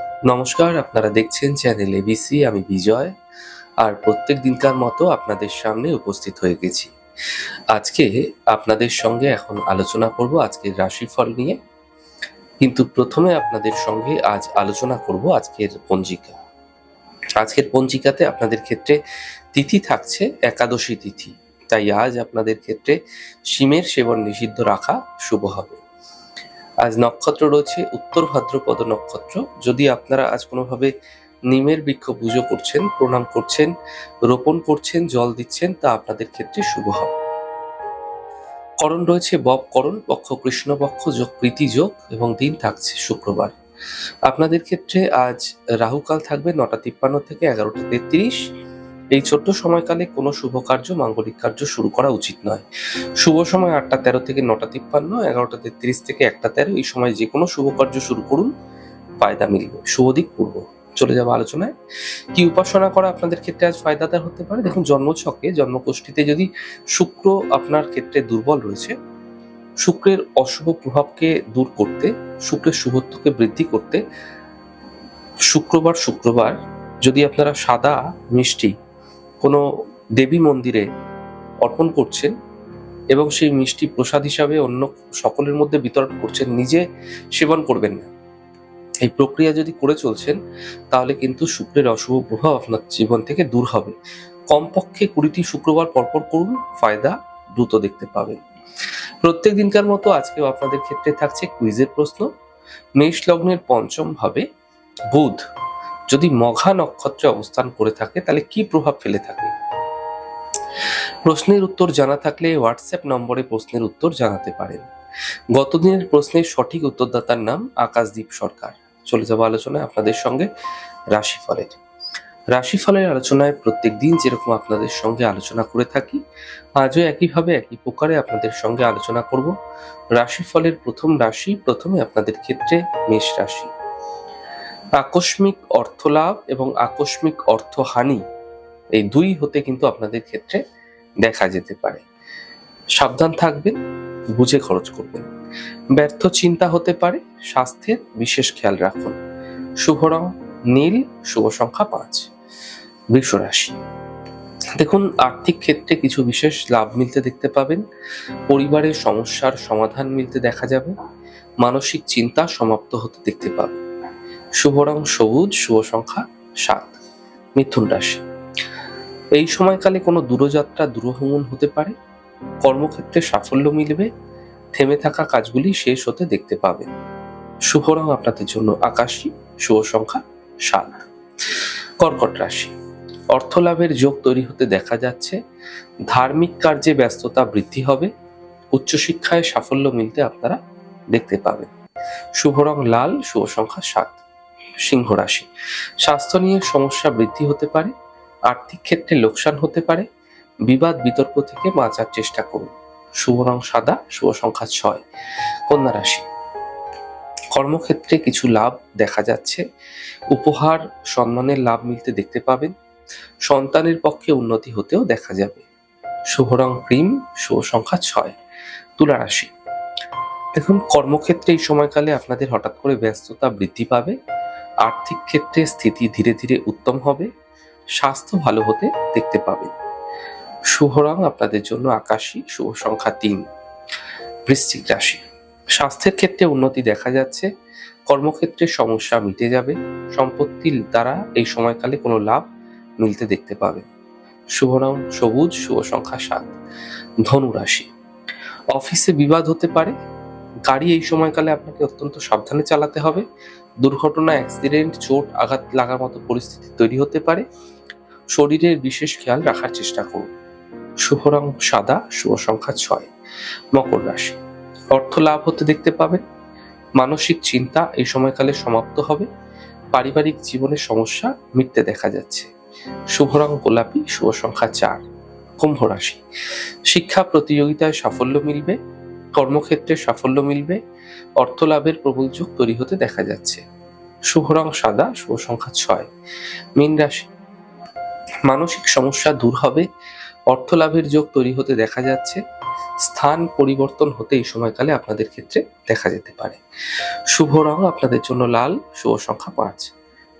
নমস্কার, আপনারা দেখছেন চ্যানেল এবিসি আমি বিজয়, আর প্রত্যেক দিনকার মতো আপনাদের সামনে উপস্থিত হয়ে গেছি। আজকে আপনাদের সঙ্গে এখন আলোচনা করব আজকের রাশিফল নিয়ে। কিন্তু প্রথমে আপনাদের সঙ্গে আজ আলোচনা করব আজকের পঞ্জিকা। আজকের পঞ্জিকাতে আপনাদের ক্ষেত্রে তিথি থাকছে একাদশী তিথি। তাই আজ আপনাদের ক্ষেত্রে শিমের সেবন নিষিদ্ধ রাখা শুভ হবে। আজ নক্ষত্র রয়েছে, উত্তর ভাদ্রপদ নক্ষত্র। যদি আপনারা আজ কোনোভাবে নিমের বৃক্ষ পুজো করছেন, প্রণাম করছেন, রোপণ করছেন, জল দিচ্ছেন, তা আপনাদের ক্ষেত্রে শুভ হবে। করণ রয়েছে বব করণ পক্ষ কৃষ্ণপক্ষ যোগ প্রীতি যোগ এবং দিন থাকছে শুক্রবার। আপনাদের ক্ষেত্রে আজ রাহুকাল থাকবে নটা তিপ্পান্ন থেকে এগারোটা তেত্রিশ। এই ছোট্ট সময়কালে কোনো শুভ কার্য, মাঙ্গলিক কার্য শুরু করা উচিত নয়। শুভ সময় আটটা তেরো থেকে নটা তিপ্পান্ন, এগারোটা তেত্রিশ থেকে একটা তেরো, এই সময় যে কোনো শুভ কার্য শুরু করুন, ফায়দা মিলবে। শুভ দিক, পূর্ব। চলে যাব আলোচনায়। কি উপাসনা করা আপনাদের ক্ষেত্রে আজ ফায়দাদার হতে পারে? দেখুন, জন্মছকে জন্মকোষ্ঠীতে যদি শুক্র আপনার ক্ষেত্রে দুর্বল রয়েছে, শুক্রের অশুভ প্রভাবকে দূর করতে, শুক্রের শুভত্বকে বৃদ্ধি করতে, শুক্রবার শুক্রবার যদি আপনারা সাদা, মিষ্টি কোনো দেবী মন্দিরে অর্পণ করছেন এবং সেই মিষ্টি প্রসাদ হিসাবে অন্য সকলের মধ্যে বিতরণ করছেন, নিজে সেবন করবেন না। এই প্রক্রিয়া যদি করে চলছেন, তাহলে কিন্তু শুক্রের অশুভ প্রভাব আপনার জীবন থেকে দূর হবে। কমপক্ষে কুড়িটি শুক্রবার পরপর করুন, ফায়দা দ্রুত দেখতে পাবেন। প্রত্যেক দিনকার মতো আজকেও আপনাদের ক্ষেত্রে থাকছে কুইজের প্রশ্ন। মেষ লগ্নের পঞ্চম ভাবে বুধ। যদি মঘা নক্ষত্রে অবস্থান করে থাকে, তাহলে কি প্রভাব ফেলে থাকে? প্রশ্নের উত্তর জানা থাকলে হোয়াটসঅ্যাপ নম্বরে প্রশ্নের উত্তর জানাতে পারেন। গতদিনের প্রশ্নের সঠিক উত্তরদাতার নাম আকাশদীপ সরকার। চলে যাব আলোচনায় আপনাদের সঙ্গে রাশিফলের। রাশিফলের আলোচনায় প্রত্যেক দিন যেরকম আপনাদের সঙ্গে আলোচনা করে থাকি, আজও একইভাবে একই প্রকারে আপনাদের সঙ্গে আলোচনা করব। রাশিফলের প্রথম রাশি, প্রথমে আপনাদের ক্ষেত্রে মেষ রাশি। আকস্মিক অর্থলাভ এবং আকস্মিক অর্থহানি এই দুই হতে কিন্তু আপনাদের ক্ষেত্রে দেখা যেতে পারে। সাবধান থাকবেন, বুঝে খরচ করবেন। ব্যর্থ চিন্তা হতে পারে, স্বাস্থ্যের বিশেষ খেয়াল রাখুন। শুভ রং, নীল, শুভ সংখ্যা পাঁচ। বৃষ রাশি। দেখুন, আর্থিক ক্ষেত্রে কিছু বিশেষ লাভ মিলতে দেখতে পাবেন। পরিবারের সমস্যার সমাধান মিলতে দেখা যাবে। মানসিক চিন্তা সমাপ্ত হতে দেখতে পাবেন। শুভ রং সবুজ, শুভ সংখ্যা সাত, মিথুন রাশি। এই সময়কালে কোনো দূরযাত্রা দূরভ্রমণ হতে পারে। কর্মক্ষেত্রে সাফল্য মিলবে। থেমে থাকা কাজগুলি শেষ হতে দেখতে পাবেন শুভ রং আপনাদের জন্য আকাশী, শুভ সংখ্যা সাত। কর্কট রাশি। অর্থ লাভের যোগ তৈরি হতে দেখা যাচ্ছে। ধার্মিক কার্যে ব্যস্ততা বৃদ্ধি হবে। উচ্চশিক্ষায় সাফল্য মিলতে আপনারা দেখতে পাবেন। শুভ রং লাল, শুভ সংখ্যা সাত। সিংহ রাশি। স্বাস্থ্য নিয়ে সমস্যা বৃদ্ধি হতে পারে, আর্থিক ক্ষেত্রে লোকসান হতে পারে, বিবাদ বিতর্ক থেকে বাঁচার চেষ্টা করুন। শুভ রং সাদা, শুভ সংখ্যা ছয়। কন্যা রাশি। কর্মক্ষেত্রে কিছু লাভ দেখা যাচ্ছে। উপহার, সম্মানের লাভ মিলতে দেখতে পাবেন। সন্তানের পক্ষে উন্নতি হতেও দেখা যাবে। শুভ রং ক্রিম, শুভ সংখ্যা ছয়। তুলা রাশি। দেখুন, কর্মক্ষেত্রে এই সময়কালে আপনাদের হঠাৎ করে ব্যস্ততা বৃদ্ধি পাবে। আর্থিক ক্ষেত্রে স্থিতি ধীরে ধীরে উত্তম হবে, স্বাস্থ্য ভালো হতে দেখতে পাবেন। শুভ রং আপনাদের জন্য আকাশী, শুভ সংখ্যা তিন। বৃশ্চিক রাশি। স্বাস্থ্যের ক্ষেত্রে উন্নতি দেখা যাচ্ছে, কর্মক্ষেত্রে সমস্যা মিটে যাবে, সম্পত্তির দ্বারা এই সময়কালে কোনো লাভ মিলতে দেখতে পাবেন। শুভ রং সবুজ, শুভ সংখ্যা সাত। ধনু রাশি। অফিসে বিবাদ হতে পারে, গাড়ি এই সময়কালে আপনাকে অত্যন্ত সাবধানে চালাতে হবে দুর্ঘটনা অ্যাক্সিডেন্ট চোট, আঘাত লাগার মতো পরিস্থিতি তৈরি হতে পারে। শরীরের বিশেষ খেয়াল রাখার চেষ্টা করুন। শুভ রং সাদা, শুভ সংখ্যা ছয়, মকর রাশি। অর্থ লাভ হতে দেখতে পাবেন। মানসিক চিন্তা এই সময়কালে সমাপ্ত হবে। পারিবারিক জীবনের সমস্যা মিটতে দেখা যাচ্ছে। শুভ রং গোলাপি, শুভ সংখ্যা চার, কুম্ভ রাশি। শিক্ষা প্রতিযোগিতায় সাফল্য মিলবে। কর্মক্ষেত্রে সাফল্য মিলবে অর্থ লাভের প্রবল যোগ তৈরি হতে দেখা যাচ্ছে। শুভ রং সাদা, শুভ সংখ্যা ছয়। মীন রাশি। মানসিক সমস্যা দূর হবে অর্থ লাভের যোগ তৈরি হতে দেখা যাচ্ছে। স্থান পরিবর্তন হতে এই সময়কালে আপনাদের ক্ষেত্রে দেখা যেতে পারে। শুভ রং আপনাদের জন্য লাল, শুভ সংখ্যা পাঁচ।